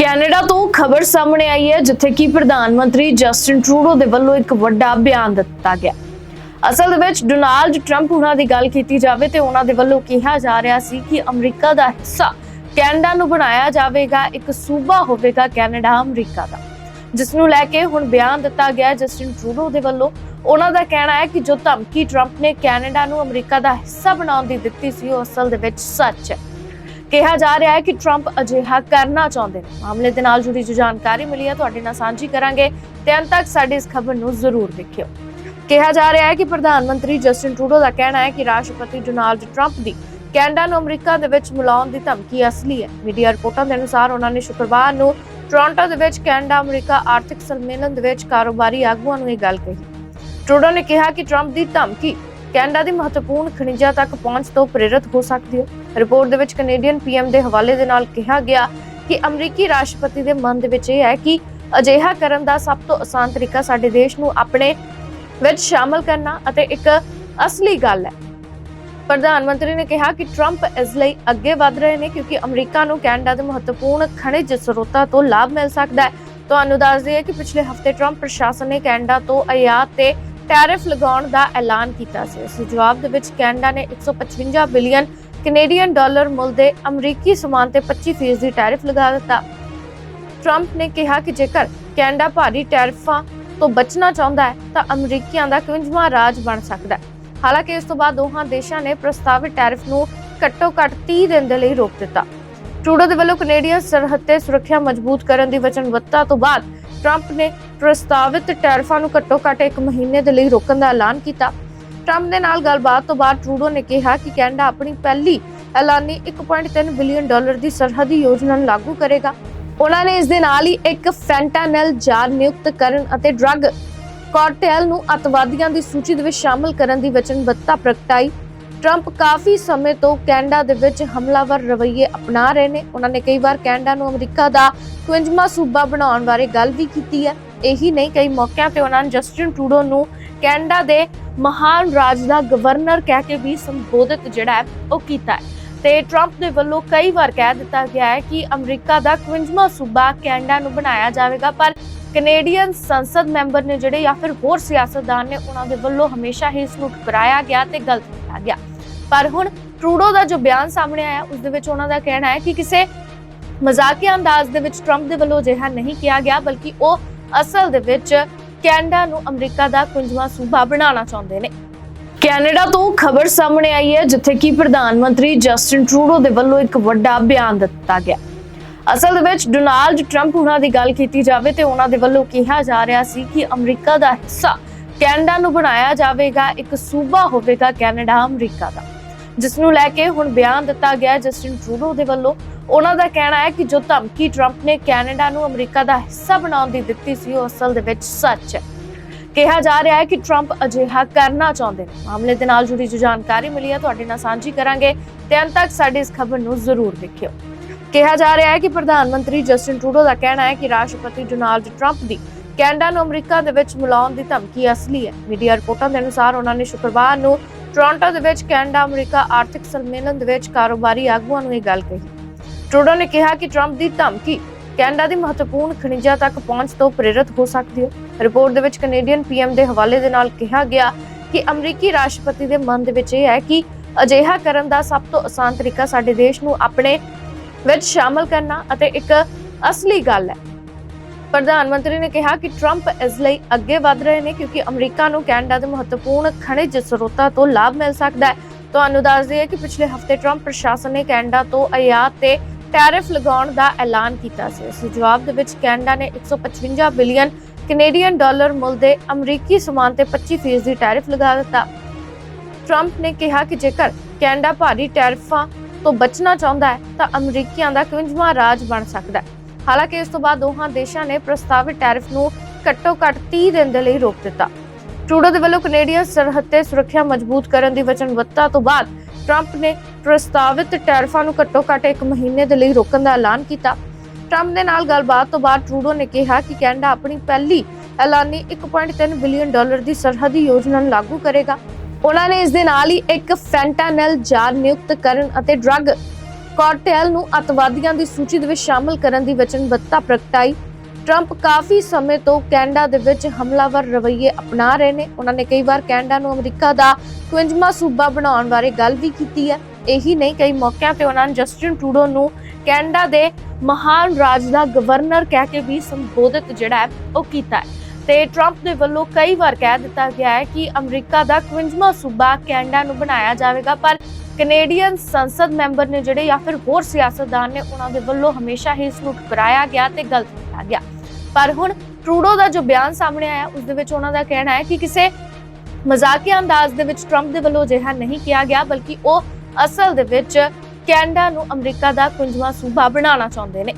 Canada ਤੋਂ ਖਬਰ ਸਾਹਮਣੇ ਆਈ ਹੈ, ਜਿੱਥੇ ਕਿ ਪ੍ਰਧਾਨ ਮੰਤਰੀ ਜਸਟਿਨ ਟਰੂਡੋ ਦੇ ਵੱਲੋਂ ਇੱਕ ਵੱਡਾ ਬਿਆਨ ਦਿੱਤਾ ਗਿਆ। ਅਸਲ ਦੇ ਵਿੱਚ ਡੋਨਾਲਡ ਟਰੰਪ ਉਹਨਾਂ ਦੀ ਗੱਲ ਕੀਤੀ ਜਾਵੇ ਤੇ ਉਹਨਾਂ ਦੇ ਵੱਲੋਂ ਕਿਹਾ ਜਾ ਰਿਹਾ ਸੀ ਕਿ ਅਮਰੀਕਾ ਦਾ ਹਿੱਸਾ ਕੈਨੇਡਾ ਨੂੰ ਬਣਾਇਆ ਜਾਵੇਗਾ, ਇੱਕ ਸੂਬਾ ਹੋਵੇਗਾ ਕੈਨੇਡਾ ਅਮਰੀਕਾ ਦਾ। ਜਿਸ ਨੂੰ ਲੈ ਕੇ ਹੁਣ ਬਿਆਨ ਦਿੱਤਾ ਗਿਆ ਜਸਟਿਨ ਟਰੂਡੋ ਦੇ ਵੱਲੋਂ। ਉਹਨਾਂ ਦਾ ਕਹਿਣਾ ਹੈ ਕਿ ਜੋ ਧਮਕੀ ਟਰੰਪ ਨੇ ਕੈਨੇਡਾ ਨੂੰ ਅਮਰੀਕਾ ਦਾ ਹਿੱਸਾ ਬਣਾਉਣ ਦੀ ਦਿੱਤੀ ਸੀ, ਉਹ ਅਸਲ ਦੇ ਵਿੱਚ ਸੱਚ ਹੈ। ਕਿਹਾ ਜਾ ਰਿਹਾ ਹੈ ਕਿ ਟਰੰਪ ਅਜਿਹਾ ਕਰਨਾ ਚਾਹੁੰਦੇ ਨੇ। ਮਾਮਲੇ ਦੇ ਨਾਲ ਜੁੜੀ ਜੋ ਜਾਣਕਾਰੀ ਮਿਲੀ ਹੈ, ਤੁਹਾਡੇ ਨਾਲ ਸਾਂਝੀ ਕਰਾਂਗੇ। ਤੇ ਅੰਤ ਤੱਕ ਸਾਡੀ ਇਸ ਖਬਰ ਨੂੰ ਜ਼ਰੂਰ ਦੇਖਿਓ। ਕਿਹਾ ਜਾ ਰਿਹਾ ਹੈ ਕਿ ਪ੍ਰਧਾਨ ਮੰਤਰੀ ਜਸਟਿਨ ਟਰੂਡੋ ਦਾ ਕਹਿਣਾ ਹੈ ਕਿ ਰਾਸ਼ਟਰਪਤੀ ਡੋਨਾਲਡ ਟਰੰਪ ਦੀ ਕੈਨੇਡਾ ਨੂੰ ਅਮਰੀਕਾ ਦੇ ਵਿੱਚ ਮਿਲਾਉਣ ਦੀ ਧਮਕੀ ਅਸਲੀ ਹੈ। ਮੀਡੀਆ ਰਿਪੋਰਟਾਂ ਦੇ ਅਨੁਸਾਰ ਉਹਨਾਂ ਨੇ ਸ਼ੁੱਕਰਵਾਰ ਨੂੰ ਟੋਰਾਂਟੋ ਦੇ ਵਿੱਚ ਕੈਨੇਡਾ, ਅਮਰੀਕਾ ਆਰਥਿਕ ਸੰਮੇਲਨ ਦੇ ਵਿੱਚ ਕਾਰੋਬਾਰੀ ਆਗੂਆਂ ਨੂੰ ਇਹ ਗੱਲ ਕਹੀ। ਟਰੂਡੋ ਨੇ ਕਿਹਾ ਕਿ ਟਰੰਪ ਦੀ ਧਮਕੀ ਕੈਨੇਡਾ ਦੀ ਮਹੱਤਵਪੂਰਨ ਖਣਿਜਾਂ ਤੱਕ ਪਹੁੰਚ ਤੋਂ ਪ੍ਰੇਰਿਤ ਹੋ ਸਕਦੇ ਹੋ। ਰਿਪੋਰਟ ਦੇ ਵਿੱਚ ਕੈਨੇਡੀਅਨ ਪੀਐਮ ਦੇ ਹਵਾਲੇ ਦੇ ਨਾਲ ਕਿਹਾ ਗਿਆ ਕਿ ਅਮਰੀਕੀ ਰਾਸ਼ਟਰਪਤੀ ਦੇ ਮਨ ਦੇ ਵਿੱਚ ਇਹ ਹੈ ਕਿ ਅਜਿਹਾ ਕਰਨ ਦਾ ਸਭ ਤੋਂ ਆਸਾਨ ਤਰੀਕਾ ਸਾਡੇ ਦੇਸ਼ ਨੂੰ ਆਪਣੇ ਵਿੱਚ ਸ਼ਾਮਲ ਕਰਨਾ ਅਤੇ ਇੱਕ ਅਸਲੀ ਗੱਲ ਹੈ। ਪ੍ਰਧਾਨ ਮੰਤਰੀ ਨੇ ਕਿਹਾ ਕਿ ਟਰੰਪ ਇਸ ਲਈ ਅੱਗੇ ਵਧ ਰਹੇ ਨੇ ਕਿਉਂਕਿ ਅਮਰੀਕਾ ਨੂੰ ਕੈਨੇਡਾ ਦੇ ਮਹੱਤਵਪੂਰਨ ਖਣਿਜ ਸਰੋਤਾਂ ਤੋਂ ਲਾਭ ਮਿਲ ਸਕਦਾ ਹੈ। ਤੁਹਾਨੂੰ ਦੱਸ ਦਈਏ ਕਿ ਪਿਛਲੇ ਹਫ਼ਤੇ ਟਰੰਪ ਪ੍ਰਸ਼ਾਸਨ ਨੇ ਕੈਨੇਡਾ ਤੋਂ ਆਯਾਤ ਤੇ ਟੈਰਿਫ ਲਗਾਉਣ ਦਾ ਐਲਾਨ ਕੀਤਾ ਸੀ। ਇਸ ਜਵਾਬ ਦੇ ਵਿੱਚ ਕੈਨੇਡਾ ਨੇ 155 ਬਿਲੀਅਨ ਕੈਨੇਡੀਅਨ ਡਾਲਰ ਮੁੱਲ ਦੇ ਅਮਰੀਕੀ ਸਮਾਨ ਤੇ 25% ਦੀ ਟੈਰਿਫ ਲਗਾ ਦਿੱਤਾ। ਟਰੰਪ ਨੇ ਕਿਹਾ ਕਿ ਜੇਕਰ ਕੈਨੇਡਾ ਭਾਰੀ ਟੈਰਿਫਾਂ ਤੋਂ ਬਚਣਾ ਚਾਹੁੰਦਾ ਹੈ, ਤਾਂ ਅਮਰੀਕੀਆਂ ਦਾ 51ਵਾਂ ਰਾਜ ਬਣ ਸਕਦਾ ਹੈ। ਹਾਲਾਂਕਿ ਇਸ ਤੋਂ ਬਾਅਦ ਦੋਹਾਂ ਦੇਸ਼ਾਂ ਨੇ ਪ੍ਰਸਤਾਵਿਤ ਟੈਰਿਫ ਨੂੰ ਘੱਟੋ-ਘੱਟ 30 ਦਿਨ ਦੇ ਲਈ ਰੋਕ ਦਿੱਤਾ। ਟਰੂਡੋ ਦੇ ਵੱਲੋਂ ਕੈਨੇਡੀਅਨ ਸਰਹੱਦ ਤੇ ਸੁਰੱਖਿਆ ਮਜ਼ਬੂਤ ਕਰਨ ਦੀ ਵਚਨਬੱਧਤਾ ਤੋਂ ਬਾਅਦ ਟਰੰਪ ਨੇ ਪ੍ਰਸਤਾਵਿਤ ਟੈਰਿਫਾਂ ਨੂੰ ਘੱਟੋ-ਘੱਟ ਇੱਕ ਮਹੀਨੇ ਦੇ ਲਈ ਰੋਕਣ ਦਾ ਐਲਾਨ ਕੀਤਾ। ਟਰੰਪ ਦੇ ਨਾਲ ਗੱਲਬਾਤ ਤੋਂ ਬਾਅਦ ਟਰੂਡੋ ਨੇ ਕਿਹਾ ਕਿ ਕੈਨੇਡਾ ਆਪਣੀ ਪਹਿਲੀ ਐਲਾਨੀ 1.3 ਬਿਲੀਅਨ ਡਾਲਰ ਦੀ ਸਰਹੱਦੀ ਯੋਜਨਾ ਨੂੰ ਲਾਗੂ ਕਰੇਗਾ। ਉਹਨਾਂ ਨੇ ਇਸ ਦੇ ਨਾਲ ਹੀ ਇੱਕ ਫੈਂਟਾਨਲ ਜਾਰ ਨਿਯੁਕਤ ਕਰਨ ਅਤੇ ਡਰੱਗ ਕਾਰਟੇਲ ਨੂੰ ਅਤਵਾਦੀਆਂ ਦੀ ਸੂਚੀ ਦੇ ਵਿੱਚ ਸ਼ਾਮਲ ਕਰਨ ਦੀ ਵਚਨਬੱਧਤਾ ਪ੍ਰਗਟਾਈ। ਟਰੰਪ ਕਾਫੀ ਸਮੇਂ ਤੋਂ ਕੈਨੇਡਾ ਦੇ ਵਿੱਚ ਹਮਲਾਵਰ ਰਵੱਈਏ ਅਪਣਾ ਰਹੇ ਨੇ। ਉਹਨਾਂ ਨੇ ਕਈ ਵਾਰ ਕੈਨੇਡਾ ਨੂੰ ਅਮਰੀਕਾ ਦਾ 52ਵਾਂ ਸੂਬਾ ਬਣਾਉਣ ਬਾਰੇ ਗੱਲ ਵੀ ਕੀਤੀ ਹੈ। ਇਹੀ ਨਹੀਂ, ਕਈ ਮੌਕਿਆਂ ਤੇ ਉਹਨਾਂ ਨੇ ਜਸਟਿਨ ਟਰੂਡੋ ਨੂੰ ਕੈਨੇਡਾ ਦੇ ਮਹਾਨ ਰਾਜ ਦਾ ਗਵਰਨਰ ਕਹਿ ਕੇ ਵੀ ਸੰਬੋਧਿਤ ਜਿਹੜਾ ਹੈ, ਉਹ ਕੀਤਾ ਹੈ। ਤੇ ਟਰੰਪ ਦੇ ਵੱਲੋਂ ਕਈ ਵਾਰ ਕਹਿ ਦਿੱਤਾ ਗਿਆ ਹੈ ਕਿ ਅਮਰੀਕਾ ਦਾ 52ਵਾਂ ਸੂਬਾ ਕੈਨੇਡਾ ਨੂੰ ਬਣਾਇਆ ਜਾਵੇਗਾ, ਪਰ ਕੈਨੇਡੀਅਨ ਸੰਸਦ ਮੈਂਬਰ ਨੇ ਜਿਹੜੇ ਜਾਂ ਫਿਰ ਹੋਰ ਸਿਆਸਤਦਾਨ ਨੇ, ਉਹਨਾਂ ਦੇ ਵੱਲੋਂ ਹਮੇਸ਼ਾ ਹੀ ਇਸ ਨੂੰ ਠੁਕਰਾਇਆ ਗਿਆ ਤੇ ਗਲਤ ਕੀਤਾ ਗਿਆ। ਪਰ ਹੁਣ ਟਰੂਡੋ ਦਾ ਜੋ ਬਿਆਨ ਸਾਹਮਣੇ ਆਇਆ, ਉਸ ਦੇ ਵਿੱਚ ਉਹਨਾਂ ਦਾ ਕਹਿਣਾ ਹੈ ਕਿ ਕਿਸੇ ਮਜ਼ਾਕੀਆ ਅੰਦਾਜ਼ ਦੇ ਵਿੱਚ ਟਰੰਪ ਦੇ ਵੱਲੋਂ ਅਜਿਹਾ ਨਹੀਂ ਕਿਹਾ ਗਿਆ, ਬਲਕਿ ਉਹ ਅਸਲ ਦੇ ਵਿੱਚ ਕੈਨੇਡਾ ਨੂੰ ਅਮਰੀਕਾ ਦਾ 51ਵਾਂ ਸੂਬਾ ਬਣਾਉਣਾ ਚਾਹੁੰਦੇ ਨੇ। ਕੈਨੇਡਾ ਤੋਂ ਖਬਰ ਸਾਹਮਣੇ ਆਈ ਹੈ, ਜਿੱਥੇ ਕਿ ਪ੍ਰਧਾਨ ਮੰਤਰੀ ਜਸਟਿਨ ਟਰੂਡੋ ਦੇ ਵੱਲੋਂ ਇੱਕ ਵੱਡਾ ਬਿਆਨ ਦਿੱਤਾ ਗਿਆ। ਅਸਲ ਦੇ ਵਿੱਚ ਡੋਨਾਲਡ ਟਰੰਪ ਉਹਨਾਂ ਦੀ ਗੱਲ ਕੀਤੀ ਜਾਵੇ ਤੇ ਉਹਨਾਂ ਦੇ ਵੱਲੋਂ ਕਿਹਾ ਜਾ ਰਿਹਾ ਸੀ ਕਿ ਅਮਰੀਕਾ ਦਾ ਹਿੱਸਾ ਕੈਨੇਡਾ ਨੂੰ ਬਣਾਇਆ ਜਾਵੇਗਾ, ਇੱਕ ਸੂਬਾ ਹੋਵੇਗਾ ਕੈਨੇਡਾ ਅਮਰੀਕਾ ਦਾ। ਜਿਸ ਨੂੰ ਲੈ ਕੇ ਹੁਣ ਬਿਆਨ ਦਿੱਤਾ ਗਿਆ ਜਸਟਿਨ ਟਰੂਡੋ ਦੇ ਵੱਲੋਂ। ਉਹਨਾਂ ਦਾ ਕਹਿਣਾ ਹੈ ਕਿ ਜੋ ਧਮਕੀ ਟਰੰਪ ਨੇ ਕੈਨੇਡਾ ਨੂੰ ਅਮਰੀਕਾ ਦਾ ਹਿੱਸਾ ਬਣਾਉਣ ਦੀ ਦਿੱਤੀ ਸੀ, ਉਹ ਅਸਲ ਦੇ ਵਿੱਚ ਸੱਚ ਹੈ। ਕਿਹਾ ਜਾ ਰਿਹਾ ਹੈ ਕਿ ਟਰੰਪ ਅਜਿਹਾ ਕਰਨਾ ਚਾਹੁੰਦੇ ਨੇ। ਮਾਮਲੇ ਦੇ ਨਾਲ ਜੁੜੀ ਜੋ ਜਾਣਕਾਰੀ ਮਿਲੀ ਹੈ, ਤੁਹਾਡੇ ਨਾਲ ਸਾਂਝੀ ਕਰਾਂਗੇ। ਤੇ ਅੰਤ ਤੱਕ ਸਾਡੀ ਇਸ ਖਬਰ ਨੂੰ ਜ਼ਰੂਰ ਦੇਖਿਓ। ਕਿਹਾ ਜਾ ਰਿਹਾ ਹੈ ਕਿ ਪ੍ਰਧਾਨ ਮੰਤਰੀ ਜਸਟਿਨ ਟਰੂਡੋ ਦਾ ਕਹਿਣਾ ਹੈ ਕਿ ਰਾਸ਼ਟਰਪਤੀ ਡੋਨਾਲਡ ਟਰੰਪ ਦੀ ਕੈਨੇਡਾ ਨੂੰ ਅਮਰੀਕਾ ਦੇ ਵਿੱਚ ਮਿਲਾਉਣ ਦੀ ਧਮਕੀ ਅਸਲੀ ਹੈ। ਮੀਡੀਆ ਰਿਪੋਰਟਾਂ ਦੇ ਅਨੁਸਾਰ ਉਹਨਾਂ ਨੇ ਸ਼ੁੱਕਰਵਾਰ ਨੂੰ ਟੋਰਾਂਟੋ ਦੇ ਵਿੱਚ ਕੈਨੇਡਾ, ਅਮਰੀਕਾ ਆਰਥਿਕ ਸੰਮੇਲਨ ਦੇ ਵਿੱਚ ਕਾਰੋਬਾਰੀ ਆਗੂਆਂ ਨੂੰ ਇਹ ਗੱਲ ਕਹੀ। ਟਰੂਡੋ ਨੇ ਕਿਹਾ ਕਿ ਟਰੰਪ ਦੀ ਧਮਕੀ ਕੈਨੇਡਾ ਦੀ ਮਹੱਤਵਪੂਰਨ ਖਣਿਜਾਂ ਤੱਕ ਪਹੁੰਚ ਤੋਂ ਪ੍ਰੇਰਿਤ ਹੋ ਸਕਦੀ ਹੈ। ਰਿਪੋਰਟ ਦੇ ਵਿੱਚ ਕੈਨੇਡੀਅਨ ਪੀਐਮ ਦੇ ਹਵਾਲੇ ਦੇ ਨਾਲ ਕਿਹਾ ਗਿਆ ਕਿ ਅਮਰੀਕੀ ਰਾਸ਼ਟਰਪਤੀ ਦੇ ਮਨ ਦੇ ਵਿੱਚ ਇਹ ਹੈ ਕਿ ਅਜਿਹਾ ਕਰਨ ਦਾ ਸਭ ਤੋਂ ਆਸਾਨ ਤਰੀਕਾ ਸਾਡੇ ਦੇਸ਼ ਨੂੰ ਆਪਣੇ ਵਿੱਚ ਸ਼ਾਮਲ ਕਰਨਾ ਅਤੇ ਇੱਕ ਅਸਲੀ ਗੱਲ ਹੈ। ਪ੍ਰਧਾਨ ਮੰਤਰੀ ਨੇ ਕਿਹਾ ਕਿ ਟਰੰਪ ਇਸ ਲਈ ਅੱਗੇ ਵਧ ਰਹੇ ਨੇ ਕਿਉਂਕਿ ਅਮਰੀਕਾ ਨੂੰ ਕੈਨੇਡਾ ਦੇ ਮਹੱਤਵਪੂਰਨ ਖਣਿਜ ਸਰੋਤਾਂ ਤੋਂ ਲਾਭ ਮਿਲ ਸਕਦਾ ਹੈ। ਤੁਹਾਨੂੰ ਦੱਸ ਦਈਏ ਕਿ ਪਿਛਲੇ ਹਫ਼ਤੇ ਟਰੰਪ ਪ੍ਰਸ਼ਾਸਨ ਨੇ ਕੈਨੇਡਾ ਤੋਂ ਆਯਾਤ ਤੇ ਟੈਰਿਫ ਲਗਾਉਣ ਦਾ ਐਲਾਨ ਕੀਤਾ ਸੀ। ਇਸ ਜਵਾਬ ਦੇ ਵਿੱਚ ਕੈਨੇਡਾ ਨੇ 155 ਬਿਲੀਅਨ ਕੈਨੇਡੀਅਨ ਡਾਲਰ ਮੁੱਲ ਦੇ ਅਮਰੀਕੀ ਸਮਾਨ ਤੇ 25% ਦੀ ਟੈਰਿਫ ਲਗਾ ਦਿੱਤਾ। ਟਰੰਪ ਨੇ ਕਿਹਾ ਕਿ ਜੇਕਰ ਕੈਨੇਡਾ ਭਾਰੀ ਟੈਰਿਫਾਂ ਤੋਂ ਬਚਣਾ ਚਾਹੁੰਦਾ ਹੈ ਤਾਂ ਅਮਰੀਕੀਆਂ ਦਾ 51ਵਾਂ ਰਾਜ ਬਣ ਸਕਦਾ ਹੈ। ਹਾਲਾਂਕਿ ਇਸ ਤੋਂ ਬਾਅਦ ਦੋਹਾਂ ਦੇਸ਼ਾਂ ਨੇ ਪ੍ਰਸਤਾਵਿਤ ਟੈਰਿਫ ਨੂੰ ਘੱਟੋ-ਘੱਟ 30 ਦਿਨ ਦੇ ਲਈ ਰੋਕ ਦਿੱਤਾ। ਟਰੂਡੋ ਦੇ ਵੱਲੋਂ ਕੈਨੇਡੀਅਨ ਸਰਹੱਦ ਤੇ ਸੁਰੱਖਿਆ ਮਜ਼ਬੂਤ ਕਰਨ ਦੀ ਵਚਨਬੱਧਤਾ ਤੋਂ ਬਾਅਦ ਟਰੰਪ ਨੇ ਪ੍ਰਸਤਾਵਿਤ ਟੈਰਿਫਾਂ ਨੂੰ ਘੱਟੋ-ਘੱਟ ਇੱਕ ਮਹੀਨੇ ਦੇ ਲਈ ਰੋਕਣ ਦਾ ਐਲਾਨ ਕੀਤਾ। ਟਰੰਪ ਦੇ ਨਾਲ ਗੱਲਬਾਤ ਤੋਂ ਬਾਅਦ ਟਰੂਡੋ ਨੇ ਕਿਹਾ ਕਿ ਕੈਨੇਡਾ ਆਪਣੀ ਪਹਿਲੀ ਐਲਾਨੀ 1.3 ਬਿਲੀਅਨ ਡਾਲਰ ਦੀ ਸਰਹੱਦੀ ਯੋਜਨਾ ਨੂੰ ਲਾਗੂ ਕਰੇਗਾ। ਉਹਨਾਂ ਨੇ ਇਸ ਦੇ ਨਾਲ ਹੀ ਇੱਕ ਫੈਂਟਾਨਲ ਜਾਰ ਨਿਯੁਕਤ ਕਰਨ ਅਤੇ ਡਰੱਗ ਕਾਰਟੈਲ ਨੂੰ ਅਤਵਾਦੀਆਂ ਦੀ ਸੂਚੀ ਦੇ ਵਿੱਚ ਸ਼ਾਮਲ ਕਰਨ ਦੀ ਵਚਨਬੱਧਤਾ ਪ੍ਰਗਟਾਈ। ਟਰੰਪ ਕਾਫੀ ਸਮੇਂ ਤੋਂ ਕੈਨੇਡਾ ਦੇ ਵਿੱਚ ਹਮਲਾਵਰ ਰਵੱਈਏ ਅਪਣਾ ਰਹੇ ਨੇ। ਉਹਨਾਂ ਨੇ ਕਈ ਵਾਰ ਕੈਨੇਡਾ ਨੂੰ ਅਮਰੀਕਾ ਦਾ 51ਵਾਂ ਸੂਬਾ ਬਣਾਉਣ ਬਾਰੇ ਗੱਲ ਵੀ ਕੀਤੀ ਹੈ। ਇਹੀ ਨਹੀਂ, ਕਈ ਮੌਕਿਆਂ ਤੇ ਉਹਨਾਂ ਨੇ ਜਸਟਿਨ ਟਰੂਡੋ ਨੂੰ ਕੈਨੇਡਾ ਦੇ ਮਹਾਨ ਰਾਜ ਦਾ ਗਵਰਨਰ ਕਹਿ ਕੇ ਵੀ ਸੰਬੋਧਿਤ ਜਿਹੜਾ ਹੈ, ਉਹ ਕੀਤਾ ਹੈ। ਤੇ ਟਰੰਪ ਦੇ ਵੱਲੋਂ ਕਈ ਵਾਰ ਕਹਿ ਦਿੱਤਾ ਗਿਆ ਹੈ ਕਿ ਅਮਰੀਕਾ ਦਾ 51ਵਾਂ ਸੂਬਾ ਕੈਨੇਡਾ ਨੂੰ ਬਣਾਇਆ ਜਾਵੇਗਾ, ਪਰ ਕੈਨੇਡੀਅਨ ਸੰਸਦ ਮੈਂਬਰ ਨੇ ਜਿਹੜੇ ਜਾਂ ਫਿਰ ਹੋਰ ਸਿਆਸਤਦਾਨ ਨੇ, ਉਹਨਾਂ ਦੇ ਵੱਲੋਂ ਹਮੇਸ਼ਾ ਹੀ ਇਸ ਨੂੰ ਠੁਕਰਾਇਆ ਗਿਆ ਤੇ ਗਲਤ ਕੀਤਾ ਗਿਆ। ਪਰ ਹੁਣ ਟਰੂਡੋ ਦਾ ਜੋ ਬਿਆਨ ਸਾਹਮਣੇ ਆਇਆ, ਉਸ ਦੇ ਵਿੱਚ ਉਹਨਾਂ ਦਾ ਕਹਿਣਾ ਹੈ ਕਿ ਕਿਸੇ ਮਜ਼ਾਕੀਆ ਅੰਦਾਜ਼ ਦੇ ਵਿੱਚ ਟਰੰਪ ਦੇ ਵੱਲੋਂ ਅਜਿਹਾ ਨਹੀਂ ਕਿਹਾ ਗਿਆ, ਬਲਕਿ ਉਹ ਅਸਲ ਦੇ ਵਿੱਚ ਕੈਨੇਡਾ ਨੂੰ ਅਮਰੀਕਾ ਦਾ 51ਵਾਂ ਸੂਬਾ ਬਣਾਉਣਾ ਚਾਹੁੰਦੇ ਨੇ।